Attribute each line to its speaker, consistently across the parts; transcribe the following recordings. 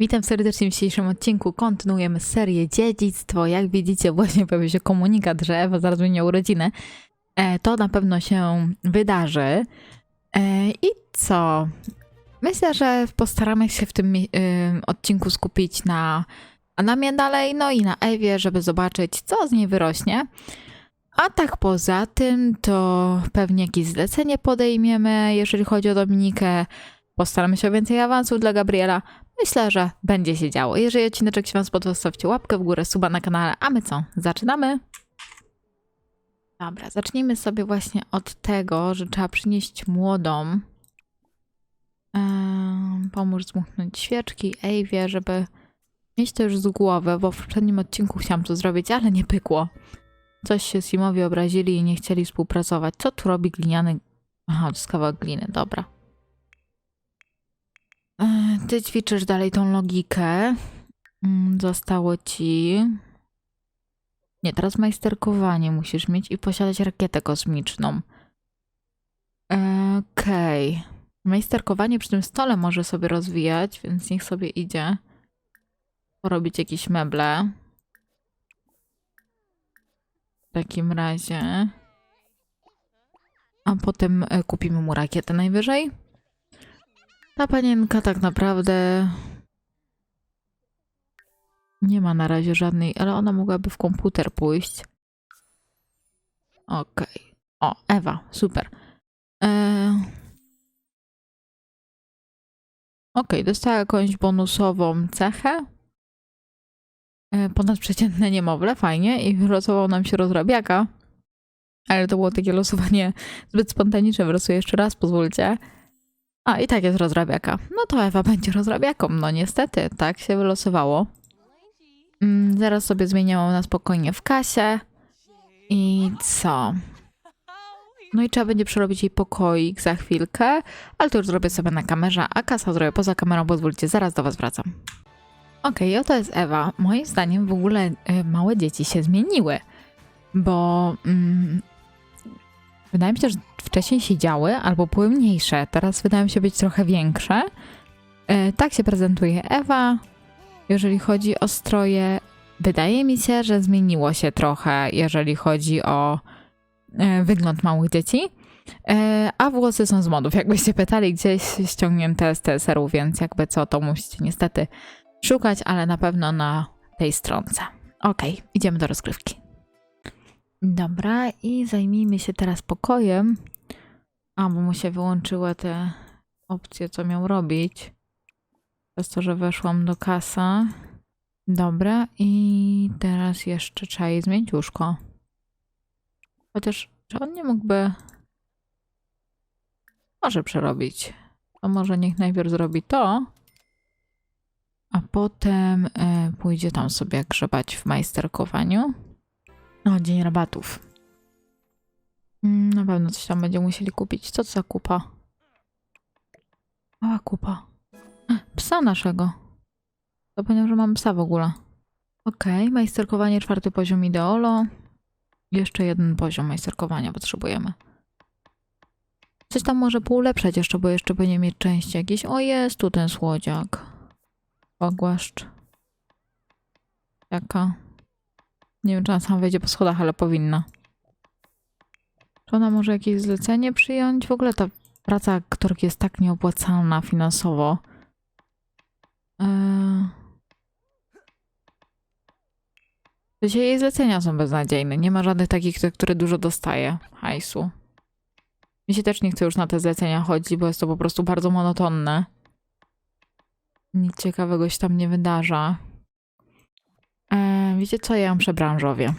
Speaker 1: Witam serdecznie w dzisiejszym odcinku. Kontynuujemy serię Dziedzictwo. Jak widzicie, właśnie pojawił się komunikat, że Ewa zaraz będzie urodziny. E, to na pewno się wydarzy. E, I co? Myślę, że postaramy się w tym ym, odcinku skupić na Anamie dalej, no i na Ewie, żeby zobaczyć, co z niej wyrośnie. A tak poza tym, to pewnie jakieś zlecenie podejmiemy, jeżeli chodzi o Dominikę. Postaramy się o więcej awansów dla Gabriela. Myślę, że będzie się działo. Jeżeli odcinek się Wam spodobał, zostawcie łapkę w górę, suba na kanale. A my co? Zaczynamy? Dobra, zacznijmy sobie właśnie od tego, że trzeba przynieść młodą. Ehm, pomóż zmuchnąć świeczki Ewie, żeby mieć to już z głowy, bo w poprzednim odcinku chciałam to zrobić, ale nie pykło. Coś się Simowi obrazili i nie chcieli współpracować. Co tu robi gliniany... Aha, to jest kawałek gliny, dobra. Ty ćwiczysz dalej tą logikę. Mm, Zostało ci. Nie, teraz majsterkowanie musisz mieć i posiadać rakietę kosmiczną. Okej. Majsterkowanie przy tym stole może sobie rozwijać, więc niech sobie idzie. Porobić jakieś meble. W takim razie. A potem e, kupimy mu rakietę najwyżej. Ta panienka tak naprawdę nie ma na razie żadnej, ale ona mogłaby w komputer pójść. Okej. O, Ewa, super. Eee... Okej, dostała jakąś bonusową cechę. E, ponadprzeciętne niemowlę, fajnie. I wylosował nam się rozrabiaka. Ale to było takie losowanie zbyt spontaniczne. Wylosuję jeszcze raz, pozwólcie. A, i tak jest rozrabiaka. No to Ewa będzie rozrabiaką. No niestety, tak się wylosowało. Mm, zaraz sobie zmieniałam na spokojnie w kasie. I co? No i trzeba będzie przerobić jej pokoik za chwilkę, ale to już zrobię sobie na kamerze, a kasa zrobię poza kamerą, pozwólcie, zaraz do was wracam. Okej, oto jest Ewa. Moim zdaniem w ogóle y, małe dzieci się zmieniły, bo mm, wydaje mi się, że wcześniej się działy albo były mniejsze, teraz wydają się być trochę większe. E, tak się prezentuje Ewa. Jeżeli chodzi o stroje, wydaje mi się, że zmieniło się trochę, jeżeli chodzi o e, wygląd małych dzieci. E, a włosy są z modów. Jakbyście pytali, gdzieś ściągnięte z TSR-u, więc jakby co, to musicie niestety szukać, ale na pewno na tej stronce. Okej, idziemy do rozgrywki. Dobra, i zajmijmy się teraz pokojem. A, bo mu się wyłączyły te opcje, co miał robić. Przez to, że weszłam do kasa. Dobra, i teraz jeszcze trzeba jej zmienić łóżko. Chociaż, czy on nie mógłby... Może przerobić. To może niech najpierw zrobi to, a potem e, pójdzie tam sobie grzebać w majsterkowaniu. O, dzień rabatów. Mm, Na pewno coś tam będzie musieli kupić. Co to za kupa? Mała kupa. Psa naszego. Zapomniał, że mam psa w ogóle. Okej, majsterkowanie czwarty poziom ideolo. Jeszcze jeden poziom majsterkowania potrzebujemy. Coś tam może poulepszać jeszcze, bo jeszcze powinien mieć części jakieś. O, jest tu ten słodziak. Ogłaszcz. Jaka? Nie wiem, czy ona sama wejdzie po schodach, ale powinna. Czy ona może jakieś zlecenie przyjąć? W ogóle ta praca aktorki jest tak nieopłacalna finansowo. Sensie jej zlecenia są beznadziejne. Nie ma żadnych takich, które dużo dostaje hajsu. Mi się też nie chce już na te zlecenia chodzić, bo jest to po prostu bardzo monotonne. Nic ciekawego się tam nie wydarza. Eee, wiecie co, ja ją przebranżowię.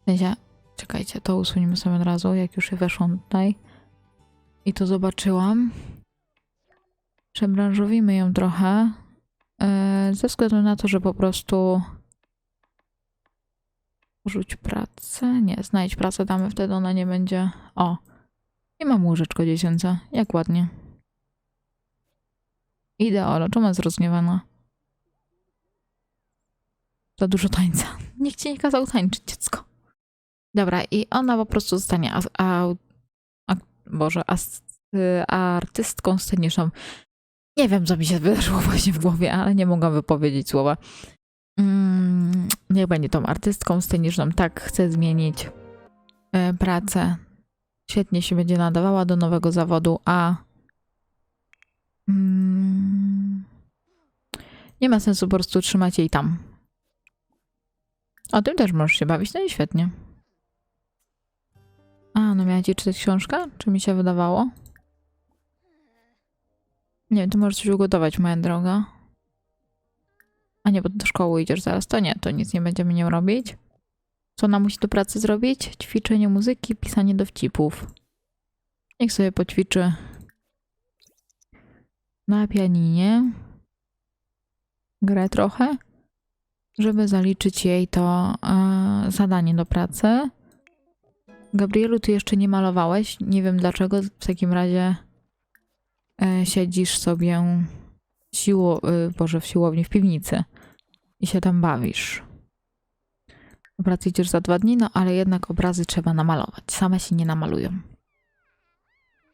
Speaker 1: W sensie, czekajcie, to usuniemy sobie od razu, jak już weszłam tutaj. I to zobaczyłam. Przebranżowimy ją trochę. Eee, ze względu na to, że po prostu rzuć pracę. Nie, znajdź pracę damy, wtedy ona nie będzie... O, i mam łyżeczko dziecięce. Jak ładnie. Ideolo, czemu jest rozgniewana? Za dużo tańca. Nikt ci nie kazał tańczyć, dziecko. Dobra, i ona po prostu zostanie as, a, a, Boże, y, artystką sceniczną. Nie wiem, co mi się wydarzyło właśnie w głowie, ale nie mogłam wypowiedzieć słowa. Mm, niech będzie tą artystką sceniczną. Tak, chcę zmienić e, pracę. Świetnie się będzie nadawała do nowego zawodu, a mm, nie ma sensu po prostu trzymać jej tam. O tym też możesz się bawić, no i świetnie. A, no miała ci czytać książkę? Czy mi się wydawało? Nie, ty możesz coś ugotować, moja droga. A nie, bo do szkoły idziesz zaraz. To nie, to nic nie będziemy nią robić. Co ona musi do pracy zrobić? Ćwiczenie muzyki, pisanie dowcipów. Niech sobie poćwiczy na pianinie. Grę trochę, żeby zaliczyć jej to e, zadanie do pracy. Gabrielu, ty jeszcze nie malowałeś. Nie wiem dlaczego. W takim razie e, siedzisz sobie siło, y, Boże, w siłowni, w piwnicy i się tam bawisz. Do idziesz za dwa dni, no ale jednak obrazy trzeba namalować. Same się nie namalują.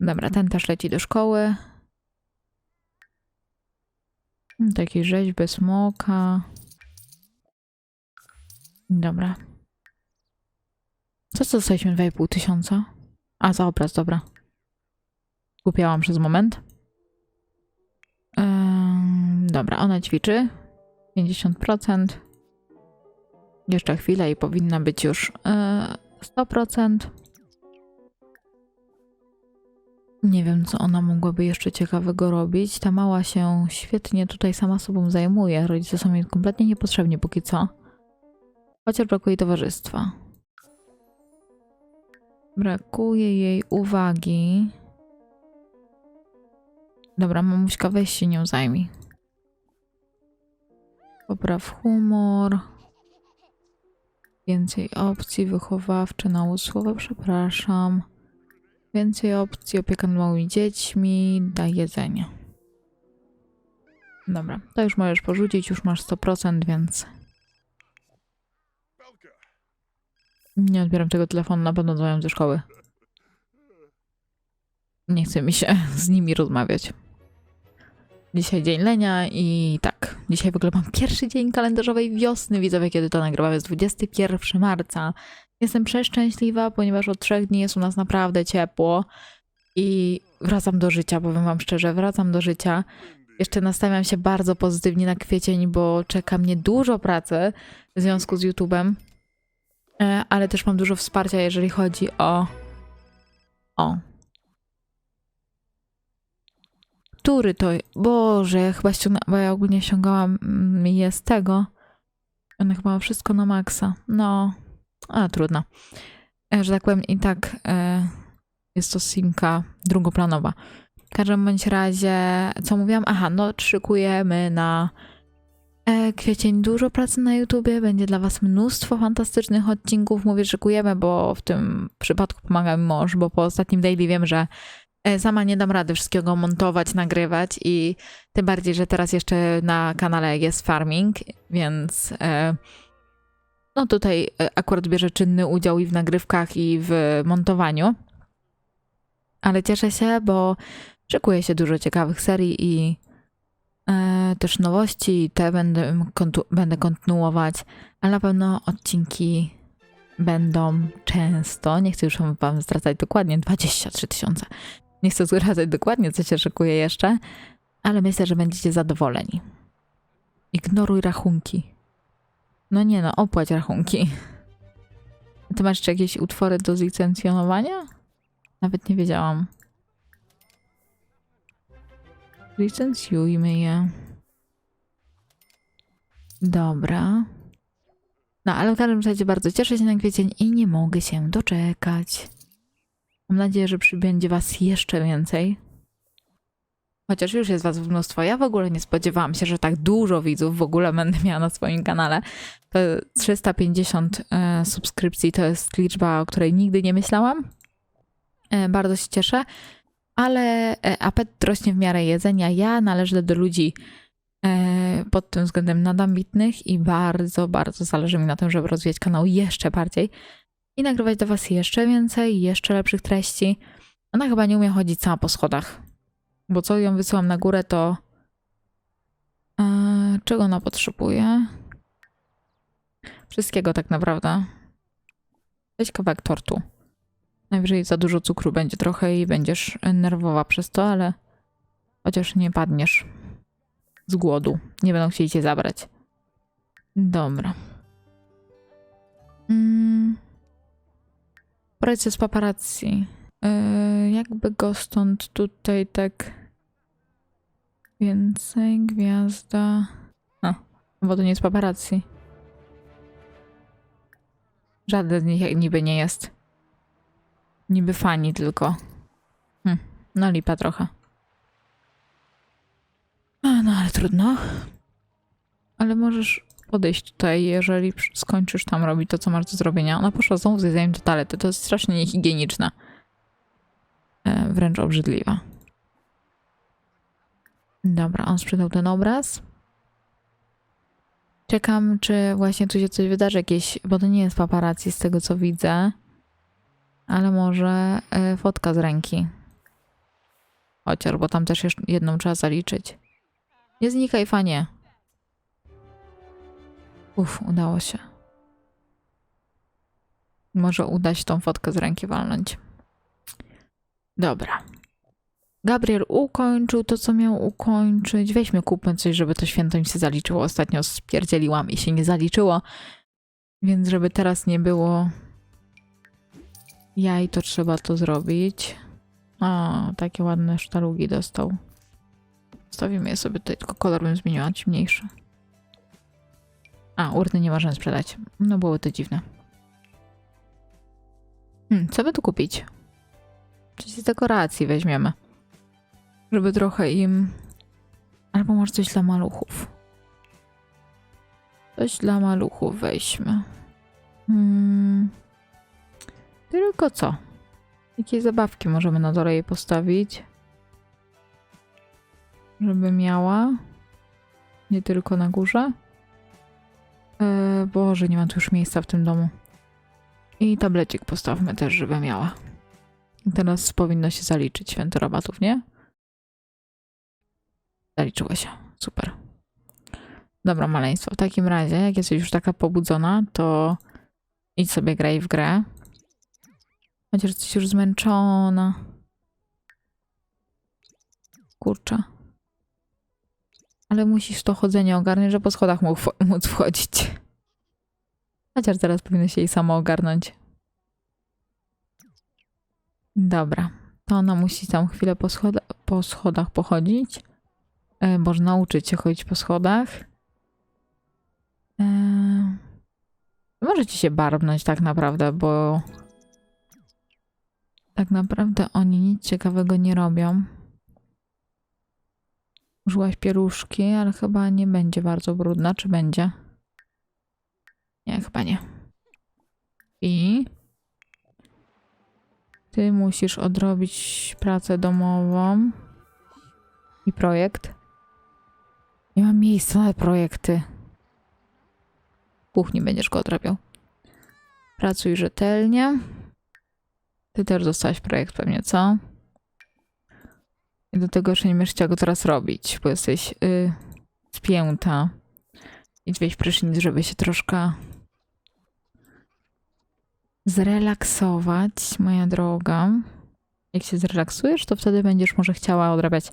Speaker 1: Dobra, ten też leci do szkoły. Takie rzeźby smoka. Dobra. Co co dostaliśmy 2,5 tysiąca? A, za obraz, dobra. Kupiałam przez moment. Ym, dobra, ona ćwiczy. 50%. Jeszcze chwilę i powinna być już yy, 100%. Nie wiem, co ona mogłaby jeszcze ciekawego robić. Ta mała się świetnie tutaj sama sobą zajmuje. Rodzice są jej kompletnie niepotrzebni póki co. Chociaż brakuje towarzystwa. Brakuje jej uwagi. Dobra, mamuśka, weź się nią zajmij. Popraw humor. Więcej opcji wychowawcze, naucz słowa, przepraszam. Więcej opcji, opieka nad małymi dziećmi, daj jedzenie. Dobra, to już możesz porzucić, już masz 100%, więc nie odbieram tego telefonu, na pewno dzwonią ze szkoły. Nie chce mi się z nimi rozmawiać. Dzisiaj dzień lenia i tak, dzisiaj w ogóle mam pierwszy dzień kalendarzowej wiosny. Widzowie, kiedy to nagrywam, jest 21 marca. Jestem przeszczęśliwa, ponieważ od trzech dni jest u nas naprawdę ciepło i wracam do życia, powiem wam szczerze, wracam do życia. Jeszcze nastawiam się bardzo pozytywnie na kwiecień, bo czeka mnie dużo pracy w związku z YouTube'em, ale też mam dużo wsparcia, jeżeli chodzi o... O, który to. Boże, ja chyba ściągnęłam, bo ja ogólnie ściągałam mm, je z tego. One chyba ma wszystko na maksa. No, a trudno. E, Że tak powiem, i tak e, jest to simka drugoplanowa. W każdym bądź razie, co mówiłam? Aha, no szykujemy na e, kwiecień dużo pracy na YouTubie. Będzie dla Was mnóstwo fantastycznych odcinków. Mówię, szykujemy, bo w tym przypadku pomaga mi mąż, bo po ostatnim daily wiem, że E, Sama nie dam rady wszystkiego montować, nagrywać i tym bardziej, że teraz jeszcze na kanale jest farming, więc e, no tutaj e, akurat bierze czynny udział i w nagrywkach, i w montowaniu. Ale cieszę się, bo szykuje się dużo ciekawych serii i e, też nowości. Te będę, kontu, będę kontynuować, ale na pewno odcinki będą często. Nie chcę już wam zdradzać dokładnie 23 tysiące. Nie chcę zdradzać dokładnie, co się szykuje jeszcze, ale myślę, że będziecie zadowoleni. Ignoruj rachunki. No nie no, opłać rachunki. Ty masz jeszcze jakieś utwory do zlicencjonowania? Nawet nie wiedziałam. Licencjujmy je. Dobra. No, ale w każdym razie bardzo cieszę się na kwiecień i nie mogę się doczekać. Mam nadzieję, że przybędzie was jeszcze więcej. Chociaż już jest was mnóstwo. Ja w ogóle nie spodziewałam się, że tak dużo widzów w ogóle będę miała na swoim kanale. To 350 e, subskrypcji to jest liczba, o której nigdy nie myślałam. E, bardzo się cieszę. Ale e, apetyt rośnie w miarę jedzenia. Ja należę do ludzi e, pod tym względem nadambitnych i bardzo, bardzo zależy mi na tym, żeby rozwijać kanał jeszcze bardziej i nagrywać do Was jeszcze więcej, jeszcze lepszych treści. Ona chyba nie umie chodzić sama po schodach, bo co ją wysyłam na górę, to czego ona potrzebuje? Wszystkiego tak naprawdę. Weź kawałek tortu. Najwyżej za dużo cukru będzie trochę i będziesz nerwowa przez to, ale chociaż nie padniesz z głodu. Nie będą chcieli cię zabrać. Dobra. Mm. Proces paparazzi. Yy, jakby go stąd tutaj tak więcej gwiazda. A, bo to nie jest paparazzi. Żaden z nich niby nie jest. Niby fani tylko. Hm, no lipa trochę. A, no ale trudno. Ale możesz podejść tutaj, jeżeli skończysz tam robić to, co masz do zrobienia. Ona poszła znowu z jedzeniem do toalety. To jest strasznie niehigieniczne. E, wręcz obrzydliwa. Dobra, on sprzedał ten obraz. Czekam, czy właśnie tu się coś wydarzy jakieś, bo to nie jest paparazzi z tego, co widzę. Ale może e, fotka z ręki. Chociaż, bo tam też jeszcze jedną trzeba zaliczyć. Nie znikaj, fanie. Uff, udało się. Może uda się tą fotkę z ręki walnąć. Dobra. Gabriel ukończył to, co miał ukończyć. Weźmy, kupmy coś, żeby to święto mi się zaliczyło. Ostatnio spierdzieliłam i się nie zaliczyło. Więc żeby teraz nie było jaj, to trzeba to zrobić. O, takie ładne sztalugi dostał. Stawimy je sobie tutaj, tylko kolor bym zmieniła, ciemniejszy. A, urny nie możemy sprzedać. No były to dziwne. Hmm, co by tu kupić? Coś z dekoracji weźmiemy. Żeby trochę im... Albo może coś dla maluchów. Coś dla maluchów weźmy. Hmm. Tylko co? Jakie zabawki możemy na dole jej postawić? Żeby miała. Nie tylko na górze. E, Boże, nie mam tu już miejsca w tym domu. I tablecik postawmy też, żeby miała. Teraz powinno się zaliczyć święto rabatów, nie? Zaliczyło się. Super. Dobra, maleństwo. W takim razie, jak jesteś już taka pobudzona, to idź sobie graj w grę. Chociaż jesteś już zmęczona. Kurczę. Ale musisz to chodzenie ogarnąć, że po schodach mógł móc wchodzić. Chociaż zaraz powinno się jej samo ogarnąć. Dobra. To ona musi tam chwilę po, schoda po schodach pochodzić. E, może nauczyć się chodzić po schodach. E, możecie się barbnąć tak naprawdę, bo tak naprawdę oni nic ciekawego nie robią. Użyłaś pieruszki, ale chyba nie będzie bardzo brudna, czy będzie? Nie, chyba nie. I ty musisz odrobić pracę domową i projekt. Nie mam miejsca na projekty. W kuchni będziesz go odrabiał. Pracuj rzetelnie. Ty też dostałaś projekt pewnie, co? I do tego jeszcze nie chciała go teraz robić, bo jesteś y, spięta. Idź wejść prysznic, żeby się troszkę zrelaksować, moja droga. Jak się zrelaksujesz, to wtedy będziesz może chciała odrabiać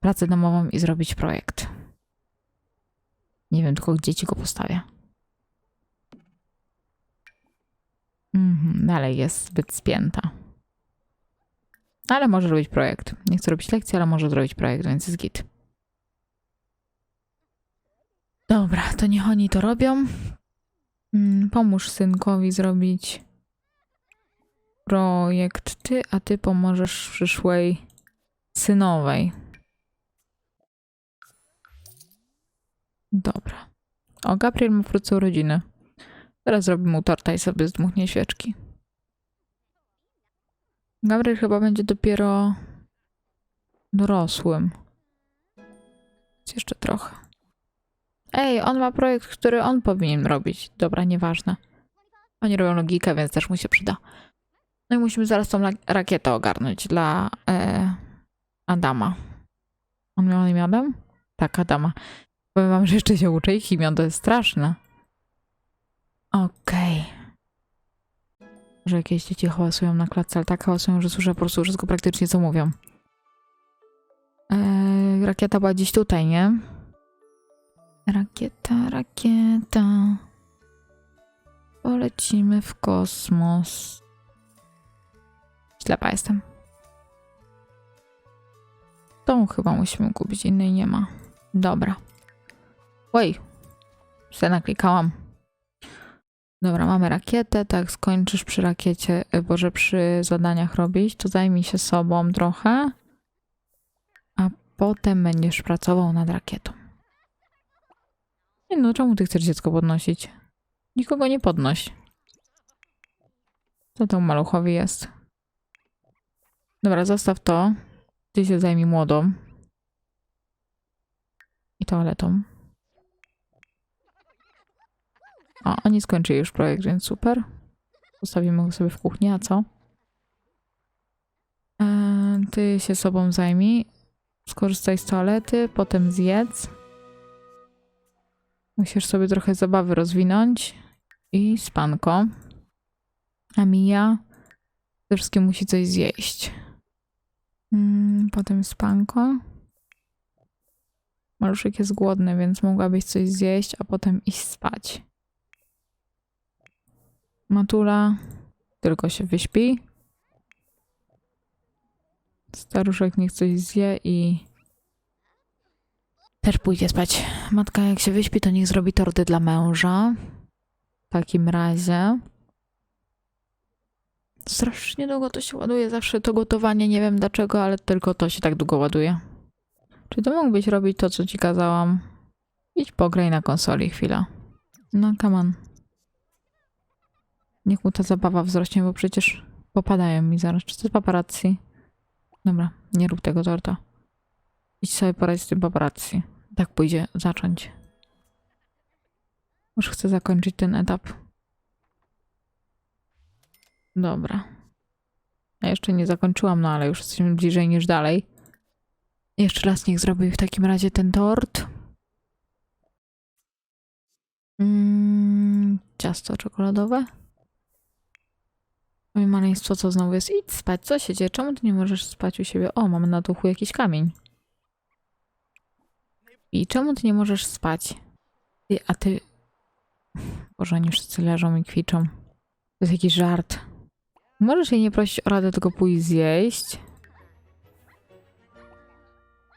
Speaker 1: pracę domową i zrobić projekt. Nie wiem tylko, gdzie ci go postawię. Mhm, dalej jest zbyt spięta. Ale może robić projekt. Nie chcę robić lekcji, ale może zrobić projekt, więc jest git. Dobra, to niech oni to robią. Mm, Pomóż synkowi zrobić projekt ty, a ty pomożesz przyszłej synowej. Dobra. O, Gabriel ma wkrótce urodziny. Teraz zrobimy mu torta i sobie zdmuchnie świeczki. Gabriel chyba będzie dopiero dorosłym. Jest jeszcze trochę. Ej, on ma projekt, który on powinien robić. Dobra, nieważne. Oni robią logikę, więc też mu się przyda. No i musimy zaraz tą rakietę ogarnąć dla e, Adama. On miał imię Adam? Tak, Adama. Powiem wam, że jeszcze się uczę i chimią, to jest straszne. Okej. Może jakieś dzieci hałasują na klatce, ale tak hałasują, że słyszę po prostu wszystko praktycznie, co mówią. Eee, rakieta była gdzieś tutaj, nie? Rakieta, rakieta. Polecimy w kosmos. Ślepa jestem. Tą chyba musimy kupić, innej nie ma. Dobra. Oj, se naklikałam. Dobra, mamy rakietę, tak, skończysz przy rakiecie, y, boże, przy zadaniach robić, to zajmij się sobą trochę, a potem będziesz pracował nad rakietą. Nie no, czemu ty chcesz dziecko podnosić? Nikogo nie podnoś. Co to maluchowi jest? Dobra, zostaw to. Ty się zajmij młodą. I toaletą. O, oni skończyli już projekt, więc super. Zostawimy go sobie w kuchni, a co? Eee, ty się sobą zajmij. Skorzystaj z toalety, potem zjedz. Musisz sobie trochę zabawy rozwinąć. I spanko. A Mija przede wszystkim musi coś zjeść. Mm, potem spanko. Maluszek jest głodny, więc mogłabyś coś zjeść, a potem iść spać. Matula tylko się wyśpi. Staruszek niech coś zje i też pójdzie spać. Matka jak się wyśpi, to niech zrobi torty dla męża. W takim razie. Strasznie długo to się ładuje. Zawsze to gotowanie, nie wiem dlaczego, ale tylko to się tak długo ładuje. Czy to mógłbyś robić to, co ci kazałam? Idź pograj na konsoli chwilę. No, come on. Niech mu ta zabawa wzrośnie, bo przecież popadają mi zaraz. Czy to jest paparazzi? Dobra, nie rób tego torta. Idź sobie poradź z tym paparazzi. Tak pójdzie zacząć. Już chcę zakończyć ten etap. Dobra. Ja jeszcze nie zakończyłam, no ale już jesteśmy bliżej niż dalej. Jeszcze raz niech zrobi w takim razie ten tort. Mm, ciasto czekoladowe. Moje maleństwo, co znowu jest? Idź spać, co się dzieje? Czemu ty nie możesz spać u siebie? O, mamy na duchu jakiś kamień. I czemu ty nie możesz spać? Ty, a ty... Boże, oni wszyscy leżą i kwiczą. To jest jakiś żart. Możesz jej nie prosić o radę, tylko pójść zjeść.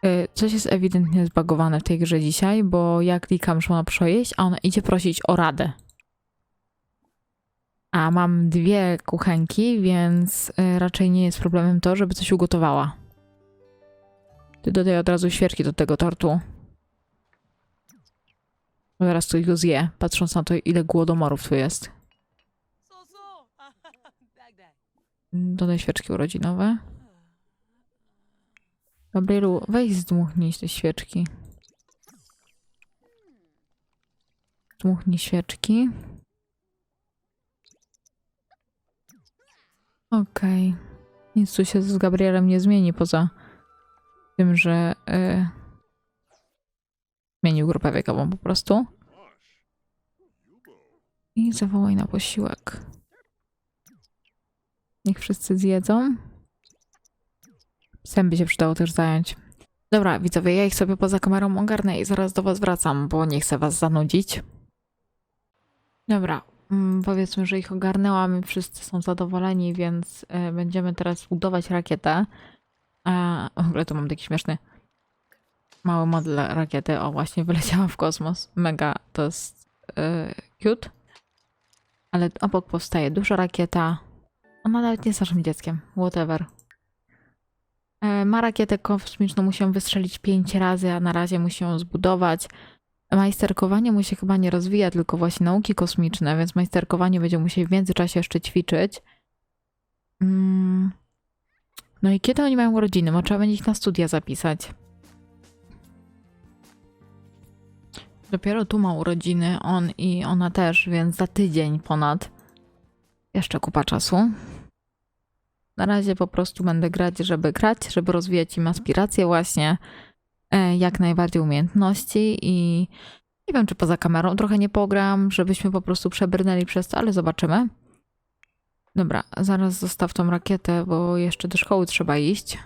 Speaker 1: Y, Coś jest ewidentnie zbagowane w tej grze dzisiaj, bo ja klikam, że ona przejeść, a ona idzie prosić o radę. A mam dwie kuchenki, więc y, raczej nie jest problemem to, żeby coś ugotowała. Ty dodaj od razu świerki do tego tortu. Zaraz ktoś go zje, patrząc na to, ile głodomorów tu jest. Dodaj świeczki urodzinowe. Gabrielu, weź zdmuchnij te świeczki. Dmuchnij świeczki. Okej. Nic tu się z Gabrielem nie zmieni poza tym, że y, zmienił grupę wiekową po prostu. I zawołaj na posiłek. Niech wszyscy zjedzą. Psem by się przydało też zająć. Dobra, widzowie, ja ich sobie poza kamerą ogarnę i zaraz do was wracam, bo nie chcę was zanudzić. Dobra, powiedzmy, że ich ogarnęłam i wszyscy są zadowoleni, więc e, będziemy teraz budować rakietę. A, w ogóle tu mam taki śmieszny mały model rakiety. O, właśnie wyleciała w kosmos. Mega, to jest e, cute. Ale obok powstaje duża rakieta. Ona nawet nie jest naszym dzieckiem. Whatever. E, Ma rakietę kosmiczną, musi ją wystrzelić pięć razy, a na razie musi ją zbudować. Majsterkowanie mu się chyba nie rozwija, tylko właśnie nauki kosmiczne, więc majsterkowanie będzie musieli w międzyczasie jeszcze ćwiczyć. Mm. No i kiedy oni mają urodziny? Bo trzeba będzie ich na studia zapisać. Dopiero tu ma urodziny, on i ona też, więc za tydzień ponad. Jeszcze kupa czasu. Na razie po prostu będę grać, żeby grać, żeby rozwijać im aspiracje właśnie. E, jak najbardziej umiejętności i nie wiem, czy poza kamerą trochę nie pogram, żebyśmy po prostu przebrnęli przez to, ale zobaczymy. Dobra, zaraz zostaw tą rakietę, bo jeszcze do szkoły trzeba iść.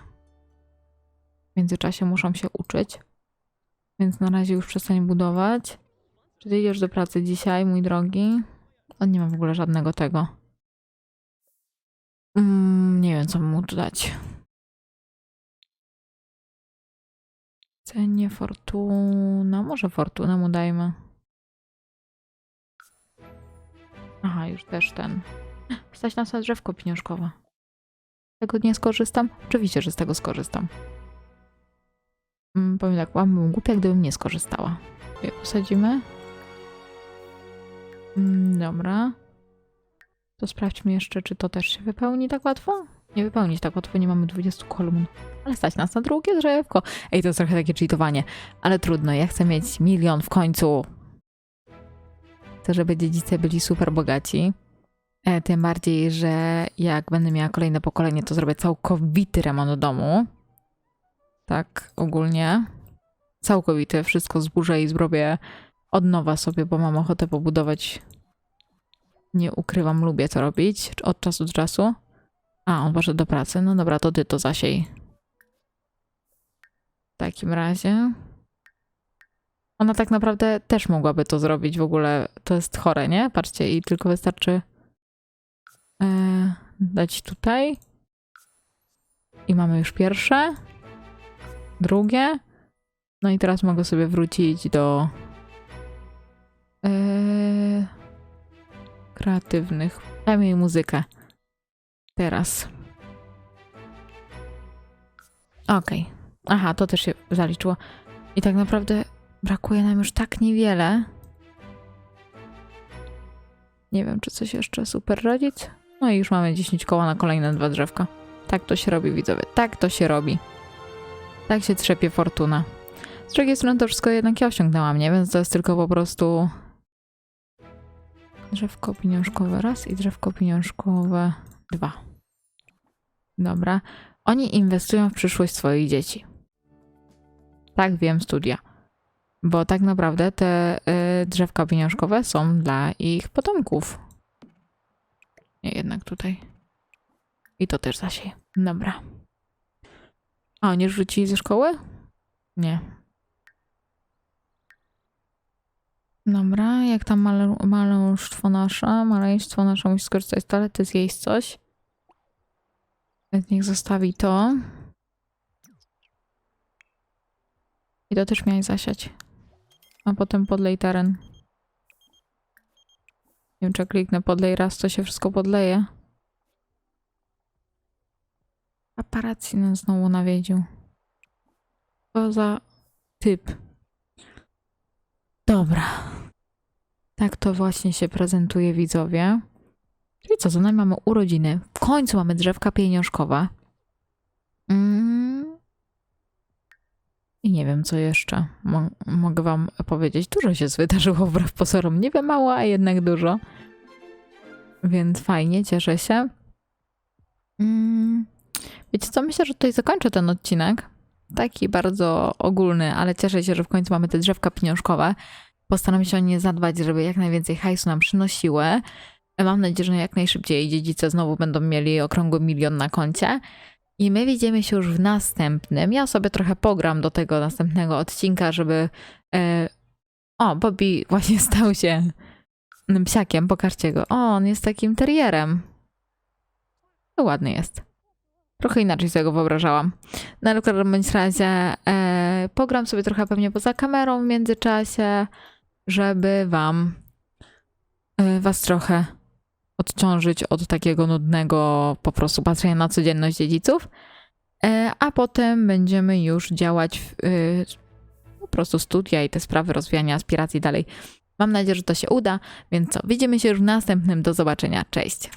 Speaker 1: W międzyczasie muszą się uczyć. Więc na razie już przestań budować. Czy ty idziesz do pracy dzisiaj, mój drogi? On nie ma w ogóle żadnego tego. Mm, nie wiem, co mu dać. Cenie fortuna. Może fortuna mu dajmy. Aha, już też ten. Stać nas na drzewko pieniążkowe. Tego nie skorzystam? Oczywiście, że z tego skorzystam. Mm, powiem tak, byłabym głupia, gdybym nie skorzystała. Je posadzimy. Mm, dobra. To sprawdźmy jeszcze, czy to też się wypełni tak łatwo. Nie wypełnić tak łatwo, nie mamy 20 kolumn. Ale stać nas na drugie drzewko. Ej, to jest trochę takie cheatowanie. Ale trudno, ja chcę mieć milion w końcu. Chcę, żeby dziedzice byli super bogaci. E, tym bardziej, że jak będę miała kolejne pokolenie, to zrobię całkowity remont domu. Tak, ogólnie. Całkowity, wszystko zburzę i zrobię od nowa sobie, bo mam ochotę pobudować. Nie ukrywam, lubię to robić od czasu do czasu. A, on poszedł do pracy. No dobra, to ty to zasiej. W takim razie. Ona tak naprawdę też mogłaby to zrobić w ogóle. To jest chore, nie? Patrzcie, i tylko wystarczy e, dać tutaj. I mamy już pierwsze. Drugie. No i teraz mogę sobie wrócić do e, kreatywnych. Dajmy jej muzykę. Teraz. Okej. Aha, to też się zaliczyło. I tak naprawdę brakuje nam już tak niewiele. Nie wiem, czy coś jeszcze super radzić. No i już mamy 10 koła na kolejne dwa drzewka. Tak to się robi, widzowie. Tak to się robi. Tak się trzepie fortuna. Z drugiej strony to wszystko jednak ja osiągnęłam, nie? Więc to jest tylko po prostu drzewko pieniążkowe raz i drzewko pieniążkowe dwa. Dobra. Oni inwestują w przyszłość swoich dzieci. Tak wiem, studia. Bo tak naprawdę te y, drzewka pieniążkowe są dla ich potomków. Nie, jednak tutaj. I to też zasieje. Dobra. A, oni rzucili ze szkoły? Nie. Dobra, jak tam male, maleństwo nasze, maleństwo nasze musi skorzystać z toalety, zjeść coś. Więc niech zostawi to. I to też miałeś zasiać. A potem podlej teren. Nie wiem, czy kliknę podlej raz, to się wszystko podleje. Paparazzi nas znowu nawiedził. Co za typ. Dobra. Tak to właśnie się prezentuje widzowie. Czyli co, za nami mamy urodziny. W końcu mamy drzewka pieniążkowe. Mm. I nie wiem, co jeszcze Mo- mogę wam powiedzieć. Dużo się wydarzyło wbrew pozorom. Niby mało, a jednak dużo. Więc fajnie, cieszę się. Mm. Wiecie co, myślę, że tutaj zakończę ten odcinek. Taki bardzo ogólny, ale cieszę się, że w końcu mamy te drzewka pieniążkowe. Postaram się o nie zadbać, żeby jak najwięcej hajsu nam przynosiły. Mam nadzieję, że jak najszybciej dziedzice znowu będą mieli okrągły milion na koncie. I my widzimy się już w następnym. Ja sobie trochę pogram do tego następnego odcinka, żeby. E... O, Bobby właśnie stał się psiakiem. Pokażcie go. O, on jest takim terierem. To ładny jest. Trochę inaczej sobie go wyobrażałam. No ale w każdym razie e, pogram sobie trochę pewnie poza kamerą w międzyczasie, żeby wam e, was trochę odciążyć od takiego nudnego po prostu patrzenia na codzienność dziedziców. E, a potem będziemy już działać w, e, po prostu studia i te sprawy rozwijania aspiracji dalej. Mam nadzieję, że to się uda, więc co, widzimy się już w następnym. Do zobaczenia. Cześć.